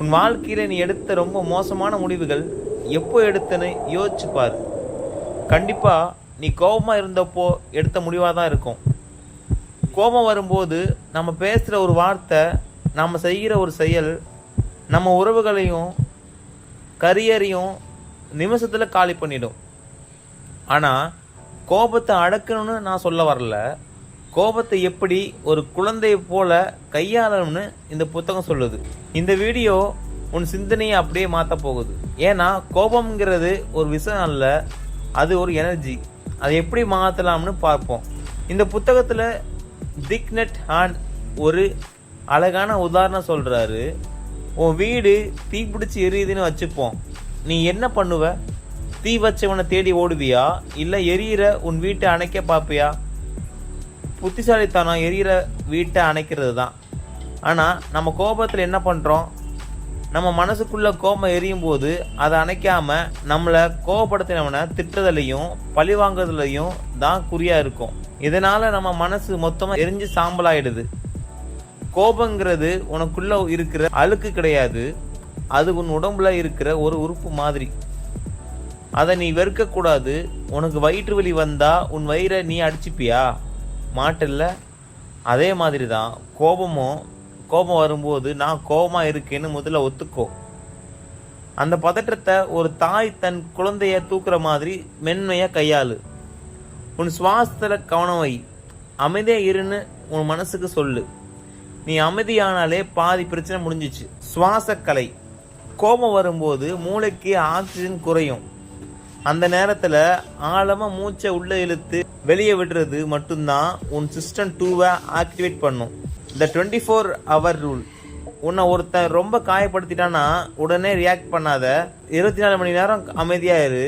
உன் வாழ்க்கையில் நீ எடுத்த ரொம்ப மோசமான முடிவுகள் எப்போ எடுத்தேன்னு யோசிச்சு பார். கண்டிப்பாக நீ கோபமாக இருந்தப்போ எடுத்த முடிவாக தான் இருக்கும். கோபம் வரும்போது நம்ம பேசுகிற ஒரு வார்த்தை நம்ம செய்கிற ஒரு செயல் நம்ம உறவுகளையும் கரியரையும் நிமிஷத்தில் காலி பண்ணிடும். ஆனால் கோபத்தை அடக்கணும்னு நான் சொல்ல வரல. கோபத்தை எப்படி ஒரு குழந்தையை போல கையாளணும்னு இந்த புத்தகம் சொல்லுது. இந்த வீடியோ உன் சிந்தனையை அப்படியே மாற்ற போகுது. ஏன்னா கோபம்ங்கிறது ஒரு விஷயம் அல்ல அது ஒரு எனர்ஜி. அதை எப்படி மாற்றலாம்னு பார்ப்போம். இந்த புத்தகத்தில் திக்னெட் ஹான் ஒரு அழகான உதாரணம் சொல்கிறாரு உன் வீடு தீப்பிடிச்சி எரியுதுன்னு வச்சுப்போம். நீ என்ன பண்ணுவ? தீ வச்சவனை தேடி ஓடுவியா? இல்லை எரியிற உன் வீட்டை அணைக்க பார்ப்பியா? புத்திசாலித்தனம் எரியிற வீட்டை அணைக்கிறது தான் ஆனால் நம்ம கோபத்தில் என்ன பண்ணுறோம் நம்ம மனசுக்குள்ளே கோபம் எரியும் போது அதை அணைக்காமல் நம்மளை கோபப்படுத்தினவனை திட்டுறதுலையும் பழி வாங்குறதுலையும் தான் குறியாக இருக்கும். இதனால் நம்ம மனசு மொத்தமாக எரிஞ்சு சாம்பலாயிடுது. கோபங்கிறது உனக்குள்ளே இருக்கிற அழுக்கு கிடையாது. அது உன் உடம்புல இருக்கிற ஒரு உறுப்பு மாதிரி. அதை நீ வெறுக்கக்கூடாது. உனக்கு வயிற்று வலி வந்தால் உன் வயிறை நீ அடிச்சுப்பியா? மாட்டில்ல. அதே மாதிரி தான் கோபமும் கோபம் வரும்போது நான் கோபமாக இருக்கேன்னு முதல்ல ஒத்துக்கோ. அந்த பதற்றத்தை ஒரு தாய் தன் குழந்தைய தூக்குற மாதிரி மென்மையாக கையாளு. உன் சுவாசத்தில் கவனம் வை. அமைதியாக இருன்னு உன் மனசுக்கு சொல்லு. நீ அமைதியானாலே பாதி பிரச்சனை முடிஞ்சிச்சு. சுவாசக்கலை. கோபம் வரும்போது மூளைக்கு ஆக்சிஜன் குறையும். அந்த நேரத்தில் ஆழமாக மூச்சை உள்ளே இழுத்து வெளியே விடுறது மட்டும்தான் உன் சிஸ்டம் டூவை ஆக்டிவேட் பண்ணும். இந்த டுவெண்ட்டி ஃபோர் ஹவர் ரூல் உன்னை ஒருத்தன் ரொம்ப காயப்படுத்திட்டான்னா உடனே ரியாக்ட் பண்ணாத. இருபத்தி நாலு மணி நேரம் அமைதியாக இரு.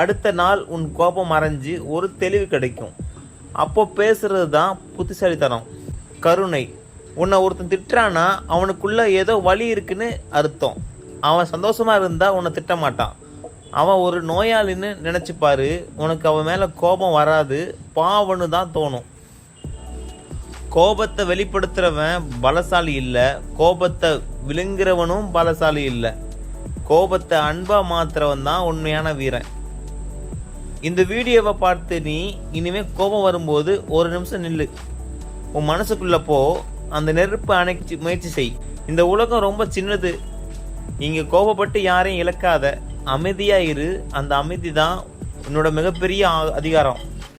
அடுத்த நாள் உன் கோபம் மறைஞ்சு ஒரு தெளிவு கிடைக்கும். அப்போ பேசுறது தான் புத்திசாலித்தனம். கருணை. உன்னை ஒருத்தன் திட்டுறானா அவனுக்குள்ள ஏதோ வலி இருக்குன்னு அர்த்தம். அவன் சந்தோஷமா இருந்தா உன்னை திட்ட மாட்டான். அவன் ஒரு நோயாளின்னு நினைச்சுப்பாரு. உனக்கு அவன் மேலே கோபம் வராது. பாவன்னு தான் தோணும். கோபத்தை வெளிப்படுத்துறவன் பலசாலி இல்லை. கோபத்தை விழுங்குறவனும் பலசாலி இல்லை. கோபத்தை அன்பாக மாத்துறவன் தான் உண்மையான வீரன். இந்த வீடியோவை பார்த்து நீ இனிமேல் கோபம் வரும்போது ஒரு நிமிஷம் நில்லு. உன் மனசுக்குள்ளே போ. அந்த நெருப்பை அணைச்சி முயற்சி செய். இந்த உலகம் ரொம்ப சின்னது. இங்கே கோபப்பட்டு யாரையும் இழக்காத. அமைதியாக இரு. அந்த அமைதி தான் உன்னோட மிகப்பெரிய அதிகாரம்.